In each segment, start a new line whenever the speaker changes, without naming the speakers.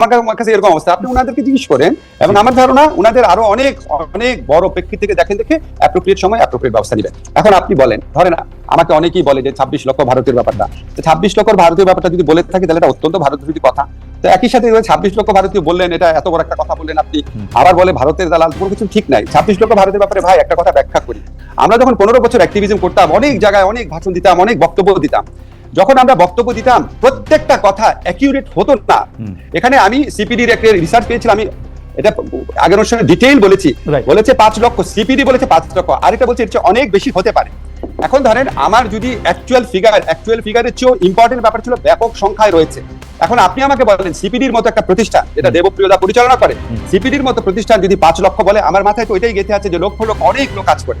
আমার কাছে এরকম অবস্থা। আপনি ওনাদেরকে জিজ্ঞেস করেন এবং আমার ধারণা ওনাদের আরও অনেক অনেক বড় প্রেক্ষিত থেকে দেখেন দেখে অ্যাপ্রোপ্রিয়েট সময় অ্যাপ্রোপ্রিয়েট ব্যবস্থা নেবেন। এখন আপনি বলেন ধরেন আমাকে অনেকেই বলে যে ছাব্বিশ লক্ষ ভারতীয় ব্যাপারটা। ছাব্বিশ লক্ষ ভারতীয় ব্যাপারটা যদি বলে থাকি তাহলে এটা অত্যন্ত ভারত বিরোধী কথা। তো একই সাথে ছাব্বিশ লক্ষ ভারতীয় বললেন এটা এত বড় একটা কথা বললেন আপনি। আবার বলে ভারতের দালাল কোনো কিছু ঠিক নাই। ছাব্বিশ লক্ষ ভারতের ব্যাপারে ভাই একটা কথা ব্যাখ্যা করি। আমরা যখন পনেরো বছর অ্যাক্টিভিজম করতাম অনেক জায়গায় অনেক ভাষণ দিতাম অনেক বক্তব্য দিতাম। যখন আমরা বক্তব্য দিতাম প্রত্যেকটা কথা অ্যাকিউরেট হতো না। এখানে আমি সিপিডির একটা রিসার্চ পেয়েছিলাম আমি এটা আগের অনুষ্ঠানে ডিটেইল বলেছি। বলেছে পাঁচ লক্ষ সিপিডি বলেছে পাঁচ লক্ষ আরেকটা বলছে এর চেয়ে অনেক বেশি হতে পারে। এখন ধরেন আমার যদি অ্যাকচুয়াল ফিগার অ্যাকচুয়াল ফিগারের চেয়েও ইম্পর্টেন্ট ব্যাপার ছিল ব্যাপক সংখ্যায় রয়েছে। এখন আপনি আমাকে বলেন সিপিডির মতো একটা প্রতিষ্ঠান যেটা দেবপ্রিয়দা পরিচালনা করে সিপিডির মতো প্রতিষ্ঠান যদি পাঁচ লক্ষ বলে আমার মাথায় তো ওইটাই গেঁথে আছে যে লক্ষ লোক অনেক লোক কাজ করে।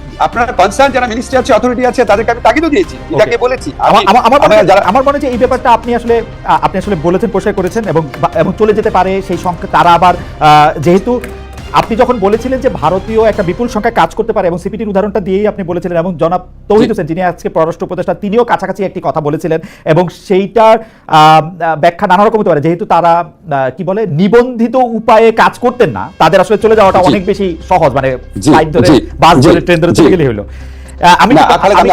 আপনার কনসার্ন যারা মিনিস্ট্রি আছে অথরিটি আছে তাদেরকে আমি তাগিদও দিয়েছি এটাকে বলেছি।
আমার মনে হয়- এই ব্যাপারটা আপনি আসলে আপনি আসলে বলেছেন প্রসার করেছেন এবং এবং চলে যেতে পারে সেই সংখ্যা। তারা আবার যেহেতু আপনি যখন বলেছিলেন যে ভারতীয় একটা বিপুল সংখ্যায় কাজ করতে পারে এবং সিপিটির উদাহরণটা দিয়েই আপনি বলেছিলেন এবং জনাব তৌহিদ হোসেন যিনি আজকে পররাষ্ট্র উপদেষ্টা তিনিও কাছাকাছি একটি কথা বলেছিলেন এবং সেইটার ব্যাখ্যা নানা রকম হতে পারে। যেহেতু তারা কি বলে নিবন্ধিত উপায়ে কাজ করতেন না তাদের আসলে চলে যাওয়াটা অনেক বেশি সহজ মানে ফ্লাইট ধরে বাস ধরে ট্রেন ধরে চলে গেলেই হলো। আমি।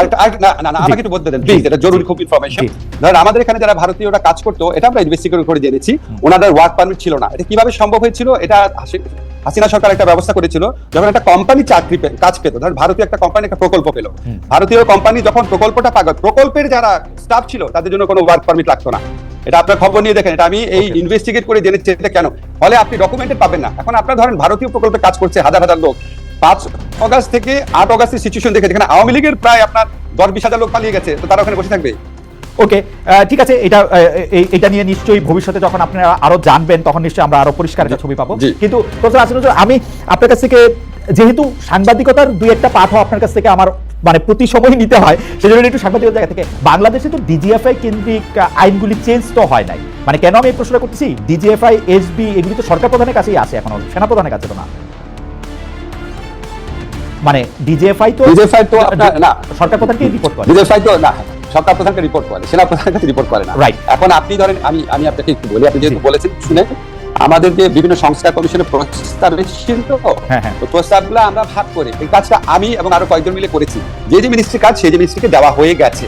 আমাকে একটু বলতে দেন প্লিজ এটা জরুরি খুব ইনফরমেশন ধরেন আমাদের এখানে যারা ভারতীয়রা কাজ করতো এটা আমরা ইনভেস্টিগেট করে জেনেছি ওনাদের ওয়ার্ক পারমিট ছিল না। এটা কীভাবে সম্ভব হয়েছিল? এটা হাসি- হাসিনা সরকার একটা ব্যবস্থা করেছিল যখন একটা কোম্পানি চাকরি কাজ পেত ধরেন ভারতীয় একটা কোম্পানি একটা প্রকল্প পেল। ভারতীয় কোম্পানি যখন প্রকল্পটা পাগল প্রকল্পের যারা স্টাফ ছিল তাদের জন্য কোনো ওয়ার্ক পারমিট লাগতো না। এটা আপনার খবর নিয়ে দেখেন এটা আমি এই ইনভেস্টিগেট করে জেনেছি এটা কেন? ফলে আপনি ডকুমেন্টেড পাবেন না। এখন আপনার ধরেন ভারতীয় প্রকল্পে কাজ করছে হাজার হাজার লোক। পাঁচ অগাস্ট থেকে আট অগাস্টের সিচুয়েশন দেখে যেখানে আওয়ামী লীগের প্রায় আপনার দশ বিশ হাজার লোক পালিয়ে গেছে তো তারা ওখানে বসে থাকবে।
ওকে ঠিক আছে এটা এটা নিয়ে নিশ্চয়ই ভবিষ্যতে যখন আপনারা আরও জানবেন তখন নিশ্চয়ই আমরা আরও পরিষ্কার একটা ছবি পাবো। কিন্তু প্রফেসর আমি আপনার কাছ থেকে যেহেতু সাংবাদিকতার দুই একটা পাঠও আপনার কাছ থেকে আমার মানে প্রতি সময় নিতে হয়। সেজন্য একটু সাংবাদিকতার জায়গা থেকে বাংলাদেশে তো ডিজিএফআই কেন্দ্রিক আইনগুলি চেঞ্জ তো হয় নাই। মানে কেন আমি এই প্রশ্নটা করতেছি? ডিজিএফআই এসবি এগুলি তো সরকার প্রধানের কাছেই আসে এখন সেনা প্রধানের কাছে তো না। মানে ডিজিএফআই তো
DJFI তো না।
সরকার প্রধানকে রিপোর্ট করে।
বিজয় তো না সরকার প্রধানকে রিপোর্ট করে সেনা প্রধানের কাছে রিপোর্ট করে না।
Right.
এখন আপনি ধরেন আমি আমি আপনাকে একটু বলি আপনি যেহেতু বলেছেন শুনে আমাদের যে বিভিন্ন সংস্কার কমিশনের প্রস্তাব এসেছিল তো?
হ্যাঁ, হ্যাঁ।
তো প্রস্তাবগুলো আমরা ভাগ করে। এই কাজটা আমি এবং আরও কয়েকজন মিলে করেছি। যে যে মিনিস্ট্রি কাজ সেই যে মিনিস্ট্রিকে দেওয়া হয়ে গেছে।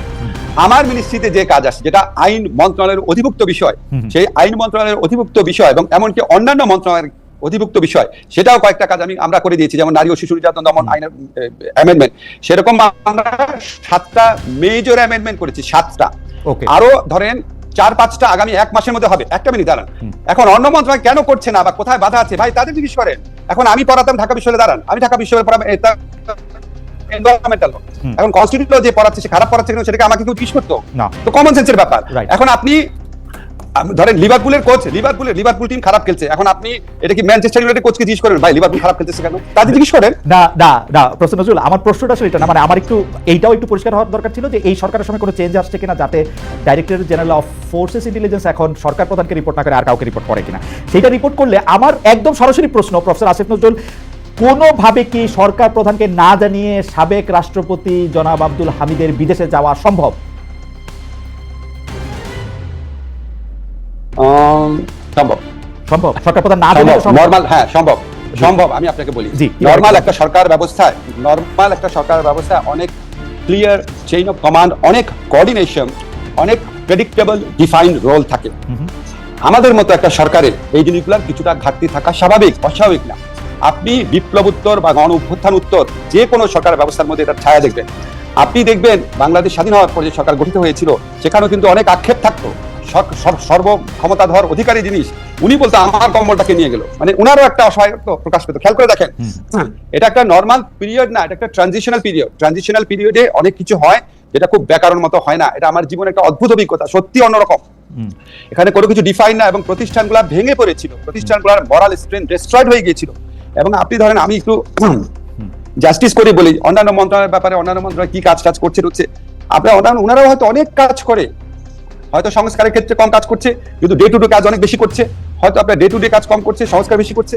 আমার মিনিস্ট্রিতে যে কাজ আছে যেটা আইন মন্ত্রণালয়ের অধিভুক্ত বিষয় সেই আইন মন্ত্রণালয়ের অধিভুক্ত বিষয় এবং এমনকি অন্যান্য মন্ত্রণালয়ের অধিভুক্ত বিষয় সেটাও কয়েকটা কাজ আমি আমরা করে দিয়েছি। যেমন নারী ও শিশু নির্যাতন দমন আইনের অ্যামেন্ডমেন্ট সেরকম আমরা সাতটা মেজর অ্যামেন্ডমেন্ট করেছি সাতটা।
ওকে
আরও ধরেন চার পাঁচটা আগামী এক মাসের মধ্যে হবে। একটা মিনিট দাঁড়ান। এখন অন্য মন্ত্রণালয় কেন করছে না বা কোথায় বাধা আছে? ভাই তাদের জিজ্ঞেস করেন। এখন আমি পড়াতাম ঢাকা বিশ্ববিদ্যালয়ে দাঁড়ান। আমি ঢাকা বিশ্ববিদ্যালয়ে এনভায়রনমেন্টাল এখন কনস্টিটিউট যে পড়াচ্ছে সে খারাপ পড়াচ্ছে কিন্তু সেটাকে আমাকে কেউ জিজ্ঞেস করতো?
না।
তো কমন সেন্সের ব্যাপার। এখন আপনি ধরেন লিভারপুলের কোচ লিভারপুলের লিভারপুল টিম খারাপ খেলছে। এখন আপনি, এটা কি ম্যানচেস্টার ইউনাইটেড কোচকে জিজ্ঞেস করেন, ভাই লিভারপুল খারাপ খেলতেছে কেন? তাদের জিজ্ঞেস করেন।
না না না, প্রশ্ন নজরুল, আমার প্রশ্নটা আসলে এটা না মানে আমার একটু, এইটাও একটু পরিষ্কার হওয়ার দরকার ছিল যে এই সরকারের সময় কোনো চেঞ্জ আসছে কিনা যাতে director general of forces intelligence এখন সরকার প্রধানকে রিপোর্ট না করে আর কাউকে রিপোর্ট করে কিনা। সেটা রিপোর্ট করলে আমার একদম সরাসরি প্রশ্ন, প্রফেসর আসিফ নজরুল, কোনোভাবে কি সরকার প্রধানকে না জানিয়ে সাবেক রাষ্ট্রপতি জনাব আব্দুল হামিদের বিদেশে যাওয়া সম্ভব?
সম্ভব।
সম্ভব। সরকার প্রধান না
নর্মাল হ্যাঁ সম্ভব। সম্ভব আমি আপনাকে বলি। নর্মাল একটা সরকার ব্যবস্থায় নর্মাল একটা সরকার ব্যবস্থায় অনেক ক্লিয়ার চেইন অফ কমান্ড অনেক কোঅর্ডিনেশন অনেক প্রেডিক্টেবল ডিফাইন্ড রোল থাকে। আমাদের মতো একটা সরকারের এই জিনিসগুলোর কিছুটা ঘাটতি থাকা স্বাভাবিক অস্বাভাবিক না। আপনি বিপ্লব উত্তর বা গণ অভ্যুত্থান উত্তর যে কোনো সরকার ব্যবস্থার মধ্যে এটার ছায়া দেখবেন। আপনি দেখবেন বাংলাদেশ স্বাধীন হওয়ার পর যে সরকার গঠিত হয়েছিল সেখানেও কিন্তু অনেক আক্ষেপ থাকতো। সর্ব ক্ষমতাধর অধিকারী জিনিস উনি বলতো আমার কম্বলটাকে নিয়ে গেল। মানে উনারও একটা অসহায়ত্ব প্রকাশ পেত। খেয়াল করে দেখেন। এটা একটা নর্মাল পিরিয়ড না এটা একটা ট্রানজিশনাল পিরিয়ড ট্রানজিশনাল পিরিয়ডে অনেক কিছু হয় যেটা খুব ব্যাকরণ মতো হয় না। এটা আমার জীবনে একটা অদ্ভুত অভিজ্ঞতা সত্যি অন্যরকম। এখানে কোনো কিছু ডিফাইন না এবং প্রতিষ্ঠানগুলো ভেঙে পড়েছিল। প্রতিষ্ঠানগুলোর মরাল স্ট্রেন ডিস্ট্রয়েড হয়ে গিয়েছিল। এবং আপনি ধরেন আমি একটু জাস্টিস করে বলি অন্যান্য মন্ত্রণালয়ের ব্যাপারে অন্যান্য মন্ত্রণালয় কি কাজ টাজ করছে হচ্ছে। আপনারা ওনারা- ওনারাও হয়তো অনেক কাজ করে হয়তো সংস্কারের ক্ষেত্রে কম কাজ করছে, কিন্তু ডে টু ডে কাজ অনেক বেশি করছে। হয়তো আপনার ডে টু ডে কাজ কম করছে, সংস্কার বেশি করছে।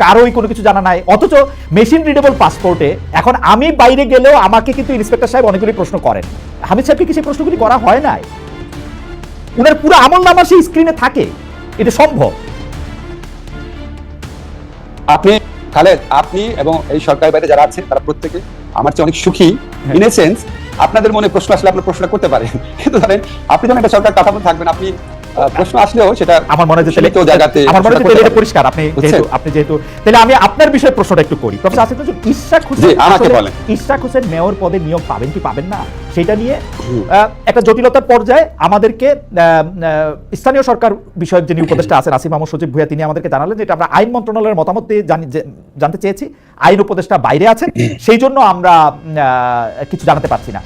কারোই কোনো কিছু জানা নাই। অথচ মেশিন রিডেবল পাসপোর্টে এখন আমি বাইরে গেলেও আমাকে কিন্তু ইন্সপেক্টর সাহেব অনেকগুলি প্রশ্ন করেন। হামিদ সাহেবকে কি সেই প্রশ্নগুলি করা হয় নাই? উনার পুরো আমল নামা সেই স্ক্রিনে থাকে। এটা সম্ভব?
আপনি খালেদ আপনি এবং এই সরকারের বাইরে যারা আছেন তারা প্রত্যেকে আমার চেয়ে অনেক সুখী। ইন এ সেন্স আপনাদের মনে প্রশ্ন আসলে আপনার প্রশ্ন করতে পারেন। কিন্তু ধরেন আপনি যখন একটা সরকার কথা কাঠামো থাকবেন আপনি প্রশ্ন আসলেও সেটা
আমার মনে হয় যে
জায়গাতে
আমার মনে হয় এটা পরিষ্কার। আপনি যেহেতু আপনি যেহেতু তাহলে আমি আপনার বিষয়ে প্রশ্নটা একটু করি। প্রফেসর আসিফ নজরুল ইশরাক হোসেন
আমাকে বলেন।
ইশরাক হোসেন মেয়র পদে নিয়োগ পাবেন কি পাবেন না? সেটা নিয়ে আহ, একটা জটিলতার পর্যায়ে আমাদেরকে স্থানীয় সরকার বিষয়ক যিনি উপদেষ্টা আছেন আসিফ মাহমুদ সচিব ভুয়া তিনি আমাদেরকে জানালেন যে এটা আমরা আইন মন্ত্রণালয়ের মতামত দিয়ে জানি- যে- জানতে চেয়েছি। আইন উপদেষ্টা বাইরে আছেন সেই জন্য আমরা কিছু জানাতে পারছি না।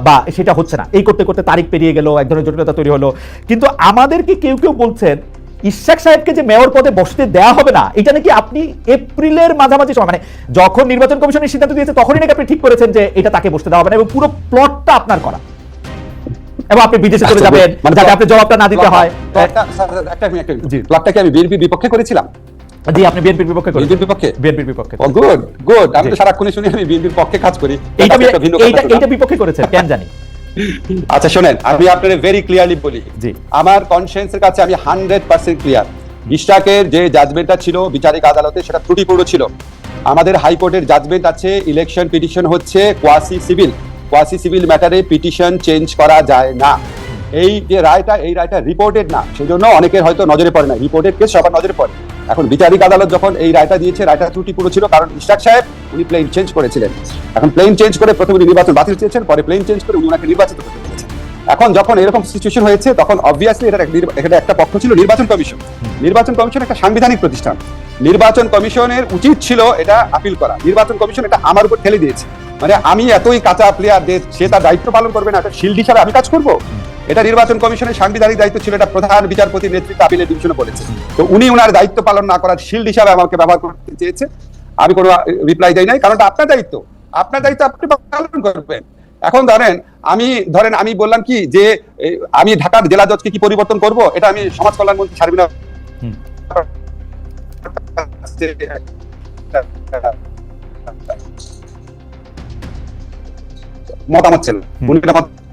বা সেটা হচ্ছে না। এই করতে করতে তারিখ পেরিয়ে গেল এক ধরনের জটিলতা তৈরি হলো। কিন্তু আমাদেরকে কেউ কেউ বলছেন ইশাক সাহেবকে যে মেয়র পদে বসতে দেয়া হবে না এটা নাকি আপনি এপ্রিলের মাঝামাঝি সময় মানে যখন নির্বাচন কমিশনের সিদ্ধান্ত দিয়েছে তখনই নাকি আপনি ঠিক করেছেন যে এটা তাকে বসতে দেওয়া হবে না এবং পুরো প্লটটা আপনার করা। এবং আপনি বিদেশে চলে
আচ্ছা,
যাবেন
মানে
যাতে আপনি জবাবটা না দিতে হয়।
প্লটটা- স্যার, স্যার, একটা একটা প্লটটা কি আমি বিএনপির বিপক্ষে করেছিলাম?
জি আপনি বিএনপির বিপক্ষে করেন
বিএনপির বিপক্ষে?
বিএনপির বিপক্ষে
ও গুড গুড আমি তো সারাক্ষণই শুনি আমি বিএনপির পক্ষে কাজ করি।
এইটা
এটা একটা
এইটা এইটা বিপক্ষে করেছেন কেন জানি।
আচ্ছা শোনেন আমি আপনাদের ভেরি ক্লিয়ারলি বলি।
জি।
আমার কনসিয়েন্সের কাছে আমি হান্ড্রেড পার্সেন্ট ক্লিয়ার যে জাজমেন্টটা ছিল বিচারিক আদালতে সেটা ত্রুটিপূর্ণ ছিল। আমাদের হাইকোর্টের জাজমেন্ট আছে ইলেকশন পিটিশন হচ্ছে কোয়াসি সিভিল কোয়াসি সিভিল ম্যাটারে পিটিশন চেঞ্জ করা যায় না। এই যে রায়টা, এই রায়টা রিপোর্টেড না। সেই জন্য অনেকের হয়তো নজরে পড়ে না রিপোর্টেড কেস সবার নজরে পড়ে। এখন বিচারিক আদালত যখন এই রায়টা দিয়েছে, রায়টা ত্রুটি পুরো ছিল, কারণ ইশাক সাহেব উনি প্লেন চেঞ্জ করেছিলেন। এখন প্লেন চেঞ্জ করে প্রথমে নির্বাচন বাতিল চেয়েছেন, পরে প্লেন চেঞ্জ করে উনি ওনাকে নির্বাচিত করতে পেরেছেন এখন যখন এরকম সিচুয়েশন হয়েছে তখন অবভিয়াসলি এটা এটা একটা পক্ষ ছিল নির্বাচন কমিশন। নির্বাচন কমিশন একটা সাংবিধানিক প্রতিষ্ঠান। নির্বাচন কমিশনের উচিত ছিল এটা আপিল করা। নির্বাচন কমিশন এটা আমার উপর ঠেলে দিয়েছে। মানে আমি এতই কাঁচা প্লেয়ার যে সে তার দায়িত্ব পালন করবে না একটা শিল্ড হিসাবে আমি কাজ করব? এটা নির্বাচন কমিশনের সাংবিধানিক দায়িত্ব ছিল এটা প্রধান বিচারপতির নেতৃত্বে আপিলের ডিভিশনে পড়েছে তো উনি ওনার দায়িত্ব পালন না করার শিল্ড হিসাবে আমাকে ব্যবহার করতে চেয়েছে। আমি কোনো রিপ্লাই দেই নাই কারণটা আপনার দায়িত্ব। আপনার দায়িত্ব আপনি পালন করবেন। এখন ধরেন আমি ধরেন আমি বললাম কি যে আমি ঢাকার জেলা জজকে কি পরিবর্তন করব? এটা আমি সমাজ কল্যাণ মন্ত্রী সার্বিনা। মতামত ছিল।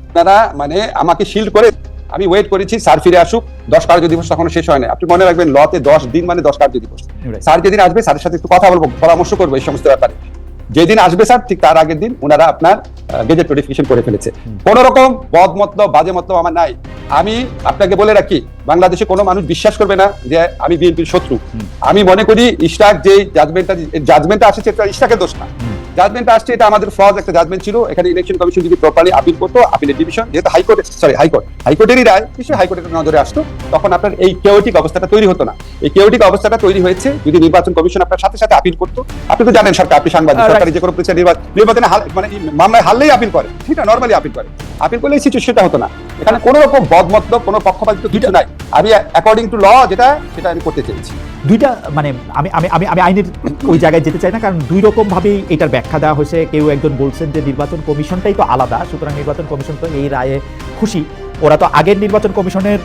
আপনারা মানে আমাকে শিল্ড করে আমি ওয়েট করেছি স্যার ফিরে আসুক দশ কার্য দিবস তখনো শেষ হয় না আপনি মনে রাখবেন লতে দশ দিন মানে দশ কার্য দিবস. স্যার যেদিন আসবে স্যারের সাথে একটু কথা বলব পরামর্শ করব এই সমস্ত ব্যাপারে। যেদিন আসবে স্যার ঠিক তার আগের দিন ওনারা আপনার গেজেট নোটিফিকেশন করে ফেলেছে। কোন রকম বদ মতলব বাজে মতলব আমার নাই। আমি আপনাকে বলে রাখি বাংলাদেশে কোনো মানুষ বিশ্বাস করবে না যে আমি বিএনপির শত্রু। আমি মনে করি ইস্টাক যে জাজমেন্টটা জাজমেন্টটা আসেছে সেটা ইস্টাকের দোষ না।
হুম।
জাজমেন্টটা আসছে এটা আমাদের ফ্লজ একটা জাজমেন্ট ছিল। এখানে ইলেকশন কমিশন যদি প্রপারলি আপিল করতো আপিলের ডিভিশন যেহেতু high court sorry high court হাইকোর্টেরই রায় নিশ্চয়ই হাইকোর্টের নজরে আসতো। তখন আপনার এই কেওটিক অবস্থাটা তৈরি হতো না। এই কেওটিক অবস্থাটা তৈরি হয়েছে যদি নির্বাচন কমিশন আপনার সাথে সাথে আপিল করতো। আপনি তো জানেন সরকার আপনি সাংবাদিক সরকারি যে কোনো প্রতিষ্ঠান নির্বাচন নির্বাচনে মানে মামলায় হারলেই আপিল করে। ঠিক না নর্মালি আপিল করে আপিল করলে সিচুয়েশনটা হতো না। এখানে কোনো রকম বদমতলব কোনো পক্ষপাতিত্ব কিছু নাই। আমি অ্যাকর্ডিং টু ল যেটা সেটা আমি করতে চেয়েছি।
দুইটা মানে আমি আমি আমি আমি আইনের ওই জায়গায় যেতে চাই না কারণ দুই রকম ভাবেই এটার ব্যাখ্যা দেওয়া হয়েছে। কেউ একজন বলছেন যে নির্বাচন কমিশনটাই তো আলাদা সুতরাং নির্বাচন কমিশন তো এই রায়ে খুশি। ওরা তো আগের নির্বাচন কমিশনের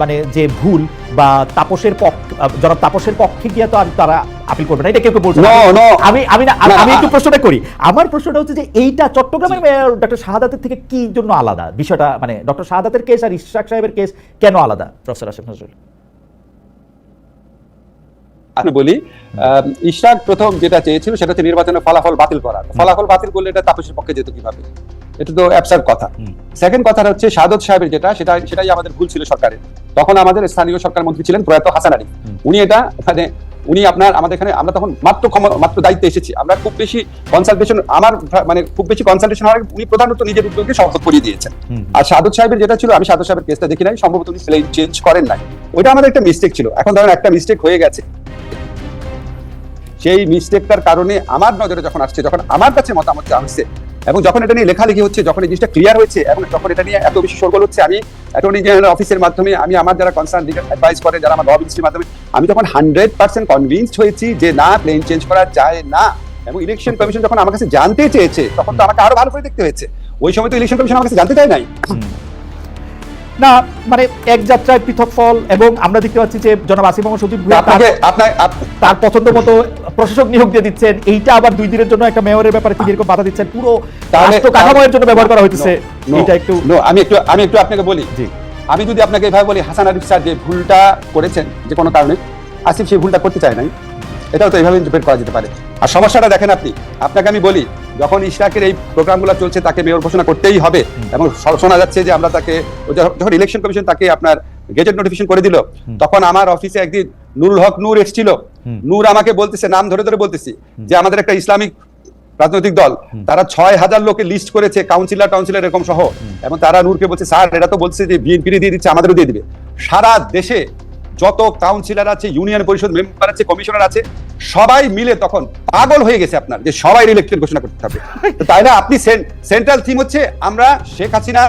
মানে যে ভুল বা তাপসের পক্ষ জনাব তাপসের পক্ষে গিয়ে তো আর তারা আপিল করবে না। এটা কেউ কেউ বলছে. আমি আমি না আমি একটু প্রশ্নটা করি। আমার প্রশ্নটা হচ্ছে যে এইটা চট্টগ্রামের মেয়র ডক্টর শাহাদাতের থেকে কি জন্য আলাদা? বিষয়টা মানে ডক্টর শাহাদাতের কেস আর ইশরাক সাহেবের কেস কেন আলাদা? প্রফেসর আসিফ নজরুল।
আমি বলি ইশরাক প্রথম যেটা চেয়েছিল সেটা হচ্ছে নির্বাচনের ফলাফল বাতিল করা। ফলাফল বাতিল করলে এটা তাপসের পক্ষে যেত কীভাবে? এটা তো অ্যাবসার্ড কথা। সেকেন্ড কথা হচ্ছে সাদত সাহেবের যেটা সেটা সেটাই আমাদের ভুল ছিল সরকারের। তখন আমাদের স্থানীয় সরকার মন্ত্রী ছিলেন প্রয়াত হাসান আলী। উনি এটা মানে উনি আপনার আমাদের এখানে আমরা তখন মাত্র মাত্র দায়িত্বে এসেছি। আমরা খুব বেশি কনসালটেশন আমার মানে খুব বেশি কনসালটেশন হওয়ার উনি প্রধানত নিজের উদ্যোগে শপথ করিয়ে দিয়েছেন। আর সাদত সাহেবের যেটা ছিল আমি সাদত সাহেবের কেসটা দেখি নাই সম্ভবত উনি প্লেন চেঞ্জ করেন নাই। ওইটা আমাদের একটা মিস্টেক ছিল। এখন ধরেন একটা মিস্টেক হয়ে গেছে। সেই মিস্টেকটার কারণে আমার নজরে যখন আসছে যখন আমার কাছে মতামত আসছে এবং যখন এটা নিয়ে লেখালেখি হচ্ছে যখন এই জিনিসটা ক্লিয়ার হয়েছে এবং যখন এটা নিয়ে এত বেশি সরগোল হচ্ছে আমি অ্যাটর্নি জেনারেল অফিসের মাধ্যমে আমি আমার যারা কনসার্ন লিগাল অ্যাডভাইস করে যারা আমার ল মিনিস্ট্রির মাধ্যমে আমি তখন হান্ড্রেড পার্সেন্ট কনভিন্সড হয়েছি যে না প্লেন চেঞ্জ করা যায় না। এবং ইলেকশন কমিশন যখন আমার কাছে জানতে চেয়েছে তখন তো আমাকে আরও ভালো করে দেখতে হয়েছে। ওই সময় তো ইলেকশন কমিশন আমার কাছে জানতে চায় নাই।
না মানে এক যাত্রায় পৃথক ফল এবং আমরা দেখতে পাচ্ছি যে জনাব আসিফ মোহাম্মদ ভুঁইয়া তার-
আপনাকে আপনার
তার পছন্দ মতো প্রশাসক নিয়োগ দিয়ে দিচ্ছেন। এইটা আবার দুই দিনের জন্য একটা মেয়রের ব্যাপারে তিনি এরকম বাধা দিচ্ছেন? পুরো রাষ্ট্র কাঠামোর জন্য ব্যবহার করা হইতেছে।
No,
এটা একটু
আমি একটু আমি একটু আপনাকে বলি।
জি।
আমি যদি আপনাকে এভাবে বলি হাসান আরিফ স্যার যে ভুলটা করেছেন যে কোনো কারণে আসিফ সেই ভুলটা করতে চায় নাই। এটাও তো এইভাবে ইন্টারপ্রেট করা যেতে পারে। আর সমস্যাটা দেখেন আপনি আপনাকে আমি বলি যখন ইশরাকের এই প্রোগ্রামগুলো চলছে তাকে মেয়র ঘোষণা করতেই হবে। এবং শোনা যাচ্ছে যে আমরা তাকে যখন- ইলেকশন কমিশন তাকে আপনার গেজেট নোটিফিকেশন করে দিল তখন আমার অফিসে একদিন নুরুল হক নূর এসেছিল। নূর আমাকে বলতেছে নাম ধরে ধরে বলতেছি যে আমাদের একটা ইসলামিক রাজনৈতিক দল তারা ছয় হাজার লোকে লিস্ট করেছে কাউন্সিলর টাউন্সিলর এরকম সহ। এবং তারা নূরকে বলছে স্যার এরা তো বলছে যে বিএনপি দিয়ে দিচ্ছে আমাদেরও দিয়ে দিবে। সারা দেশে যত কাউন্সিলর আছে ইউনিয়ন পরিষদ মেম্বার আছে কমিশনার আছে সবাই মিলে তখন পাগল হয়ে গেছে আপনার যে সবাই ইলেকশন ঘোষণা করতে হবে। তাই না আপনি সেন্ট্রাল থিম হচ্ছে আমরা শেখ হাসিনা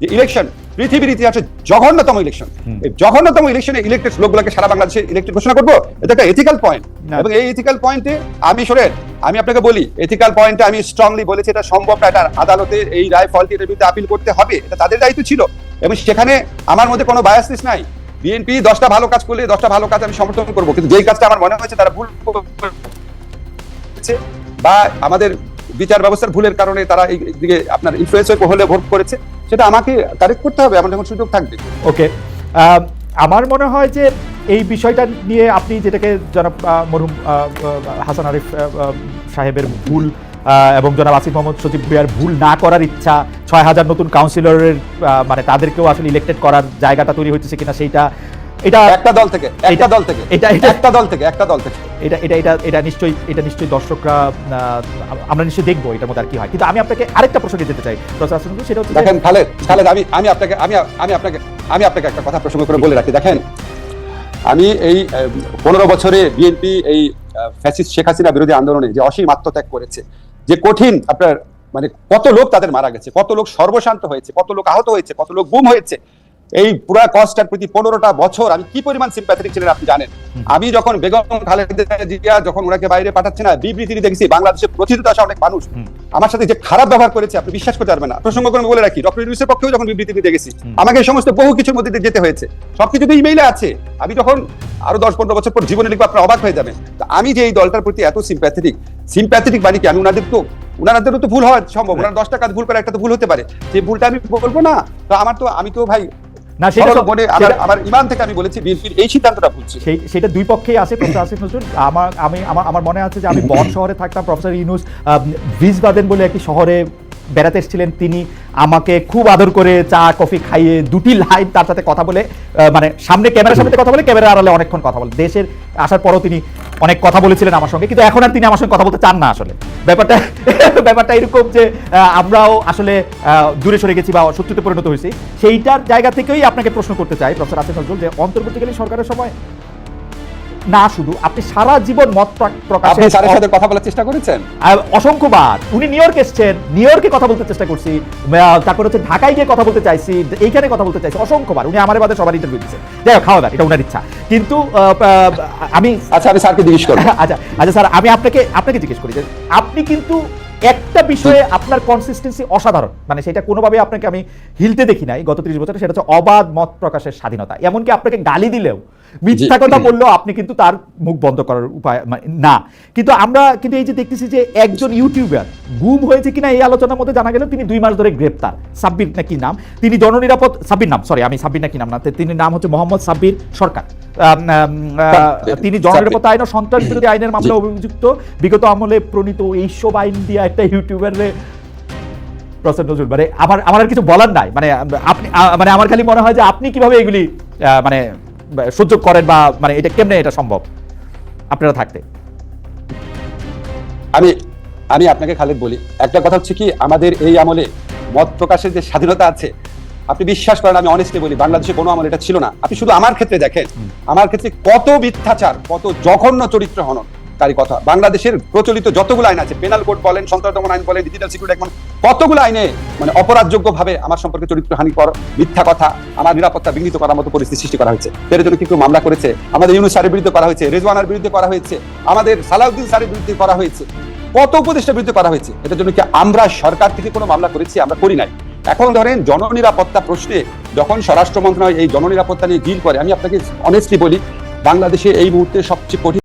যে ইলেকশন পৃথিবীর ইতিহাসে জঘন্যতম ইলেকশন এই জঘন্যতম ইলেকশনে ইলেক্টেড লোকগুলোকে সারা বাংলাদেশে ইলেক্টেড ঘোষণা করব এটা একটা এথিক্যাল পয়েন্ট এবং এই এথিক্যাল পয়েন্টে আমি শোনেন আমি আপনাকে বলি এথিক্যাল পয়েন্টে আমি স্ট্রংলি বলেছি এটা সম্ভব না এটা আদালতে এই রায় ফলটি এটার বিরুদ্ধে আপিল করতে হবে এটা তাদের দায়িত্ব ছিল। এবং সেখানে আমার মধ্যে কোনো বায়াসনেস নাই। বিএনপি দশটা ভালো কাজ করলে দশটা ভালো কাজ আমি সমর্থন করব কিন্তু যেই কাজটা আমার মনে হয়েছে তারা ভুল বা আমাদের বিচার ব্যবস্থার ভুলের কারণে তারা এই দিকে আপনার ইনফ্লুয়েন্স হলে ভোট করেছে সেটা আমাকে কারেক্ট করতে হবে আমার যখন সুযোগ থাকবে।
ওকে আমার মনে হয় যে এই বিষয়টা নিয়ে আপনি যেটাকে জনাব আহ, হাসান আরিফ সাহেবের ভুল এবং জনাব আসিফ মোহাম্মদ সচিব ভুইয়ার ভুল না করার ইচ্ছা ছয় হাজার নতুন কাউন্সিলরের মানে তাদেরকেও আসলে ইলেক্টেড করার জায়গাটা তৈরি হচ্ছে কিনা সেইটা এটা
একটা দল থেকে একটা দল থেকে
এটা-
একটা দল থেকে একটা দল থেকে।
এটা এটা এটা এটা নিশ্চয়ই এটা নিশ্চয়ই দর্শকরা আমরা নিশ্চয়ই দেখব এটার মধ্যে আর কি হয়। কিন্তু আমি আপনাকে আরেকটা প্রসঙ্গে যেতে চাই সেটা হচ্ছে
দেখেন খালেদ খালেদ আমি আমি আপনাকে আমি আমি আপনাকে আমি আপনাকে একটা কথা প্রসঙ্গ করে বলে রাখি। দেখেন আমি এই পনেরো বছরে বিএনপি এই ফ্যাসিস্ট শেখ হাসিনা বিরোধী আন্দোলনে যে অসীম আত্মত্যাগ করেছে যে কঠিন আপনার মানে কত লোক তাদের মারা গেছে কত লোক সর্বশান্ত হয়েছে কত লোক আহত হয়েছে কত লোক গুম হয়েছে এই পুরা কস্টটার প্রতি পনেরোটা বছর আমি কি পরিমাণ সিম্প্যাথেটিক ছিলেন আপনি জানেন? আমি যখন বেগম খালেদা জিয়া যখন ওনাকে বাইরে পাঠাচ্ছে না বিবৃতি দেখছি বাংলাদেশে প্রতিনিধিত আসা অনেক মানুষ। আমার সাথে যে খারাপ ব্যবহার করেছে আপনি বিশ্বাস করতে পারবেন না। প্রসঙ্গ করে বলে রাখি ডক্টর ইউনুসের পক্ষেও যখন বিবৃতি দিতে গেছি আমাকে এই সমস্ত বহু কিছুর মধ্যে দিয়ে যেতে হয়েছে। সবকিছু তো ইমেইলে আছে। আমি যখন আরও দশ পনেরো বছর পর জীবনে লিখব আপনার অবাক হয়ে যাবেন। তো আমি যে এই দলটার প্রতি এত সিম্প্যাথেটিক সিম্প্যাথেটিক মানে কি আমি ওনাদের তো ওনাদেরও তো ভুল হওয়া সম্ভব। ওনার দশটা কাজ ভুল করে একটা তো ভুল হতে পারে। যে ভুলটা আমি বলব না তো আমার তো আমি তো ভাই
না সেটা
মনে আমার ইমান থেকে আমি বলেছি বিএনপির এই সিদ্ধান্তটা ভুল
সেই সেটা দুই পক্ষেই আছে প্রফেসর আসিফ নজরুল আমার আমি আমার মনে আছে যে আমি বন শহরে থাকতাম প্রফেসর ইউনুস ভিজবাদেন বলে একটি শহরে বেড়াতে এসেছিলেন। তিনি আমাকে খুব আদর করে চা কফি খাইয়ে দুটি লাইন তার সাথে কথা বলে মানে সামনে ক্যামেরার সামনে কথা বলে ক্যামেরার আড়ালে অনেকক্ষণ কথা বলে। দেশের আসার পরও তিনি অনেক কথা বলেছিলেন আমার সঙ্গে, কিন্তু এখন আর তিনি আমার সঙ্গে কথা বলতে চান না আসলে। ব্যাপারটা ব্যাপারটা এরকম যে আমরাও আসলে দূরে সরে গেছি বা শত্রুতে পরিণত হয়েছি। সেইটার জায়গা থেকেই আপনাকে প্রশ্ন করতে চাই, প্রফেসর আসিফ নজরুল, যে অন্তর্বর্তীকালীন সরকারের সময় না শুধু আপনি সারা জীবন মত প্রকাশ
আপনি স্যারের সাথে কথা বলার চেষ্টা করেছেন?
অসংখ্যবার উনি নিউ ইয়র্ক এসছেন নিউ ইয়র্কে কথা বলতে চেষ্টা করছি তারপর হচ্ছে ঢাকায় গিয়ে কথা বলতে চাইছি এইখানে কথা বলতে চাইছি অসংখ্যবার উনি আমার বাদে সবার ইন্টারভিউ দিচ্ছেন যাই হোক খাওয়া দাওয়া এটা ওনার ইচ্ছা। কিন্তু আমি
আচ্ছা আমি স্যারকে জিজ্ঞেস করব
আচ্ছা আচ্ছা স্যার আমি আপনাকে আপনাকে জিজ্ঞেস করি যে আপনি কিন্তু একটা বিষয়ে আপনার কনসিস্টেন্সি অসাধারণ। মানে সেটা কোনোভাবে আপনাকে আমি হিলতে দেখি নাই গত ত্রিশ বছরে সেটা হচ্ছে অবাধ মত প্রকাশের স্বাধীনতা। এমনকি আপনাকে গালি দিলেও মিথ্যা কথা বললেও আপনি কিন্তু তার মুখ বন্ধ করার উপায় মানে না। কিন্তু আমরা কিন্তু এই যে দেখতেছি যে একজন ইউটিউবার গুম হয়েছে কিনা এই আলোচনার মধ্যে জানা গেল তিনি দুই মাস ধরে গ্রেপ্তার। সাব্বির নাকি নাম? তিনি জননিরাপদ সাব্বির নাম সরি আমি সাব্বির নাকি নাম না তিনি নাম হচ্ছে মোহাম্মদ সাব্বির সরকার। তিনি জননিরাপত্তা আইন ও সন্ত্রাস বিরোধী আইনের মামলা অভিযুক্ত বিগত আমলে প্রণীত এইসব আইন দিয়ে একটা ইউটিউবারে প্রসেন নজরুল। মানে আমার আমার আর কিছু বলার নাই। মানে আপনি মানে আমার খালি মনে হয় যে আপনি কীভাবে এগুলি মানে সহ্য করেন বা মানে এটা কেমনে এটা সম্ভব? আপনারা থাকতে।
আমি আমি আপনাকে খালেদ বলি। একটা কথা হচ্ছে কি আমাদের এই আমলে মত প্রকাশের যে স্বাধীনতা আছে আপনি বিশ্বাস করেন আমি অনেস্টলি বলি বাংলাদেশে কোনো আমল এটা ছিল না। আপনি শুধু আমার ক্ষেত্রে দেখেন আমার ক্ষেত্রে কত মিথ্যাচার কত জঘন্য চরিত্র হনন তারই কথা। বাংলাদেশের প্রচলিত যতগুলো আইন আছে পেনাল কোড বলেন সন্ত্রাস দমন আইন বলেন ডিজিটাল সিকিউরিটি আইন কতগুলো আইনে মানে অপরাধযোগ্য ভাবে আমার সম্পর্কে চরিত্রহানি কর মিথ্যা কথা আমার নিরাপত্তা বিঘ্নিত করার মতো পরিস্থিতি সৃষ্টি করা হয়েছে। এর জন্য কি কেউ মামলা করেছে? আমাদের ইউনুস স্যারের বিরুদ্ধে করা হয়েছে রেজওয়ানার বিরুদ্ধে করা হয়েছে আমাদের সালাউদ্দিন স্যারের বিরুদ্ধে করা হয়েছে। কত উপদেষ্টার বিরুদ্ধে করা হয়েছে? এটার জন্য কি আমরা সরকার থেকে কোনো মামলা করেছি আমরা করি নাই? এখন ধরেন জননিরাপত্তা প্রশ্নে যখন স্বরাষ্ট্র মন্ত্রণালয় এই জননিরাপত্তা নিয়ে ডিল করে, আমি আপনাকে অনেস্টলি বলি, বাংলাদেশে এই মুহূর্তে সবচেয়ে কঠিন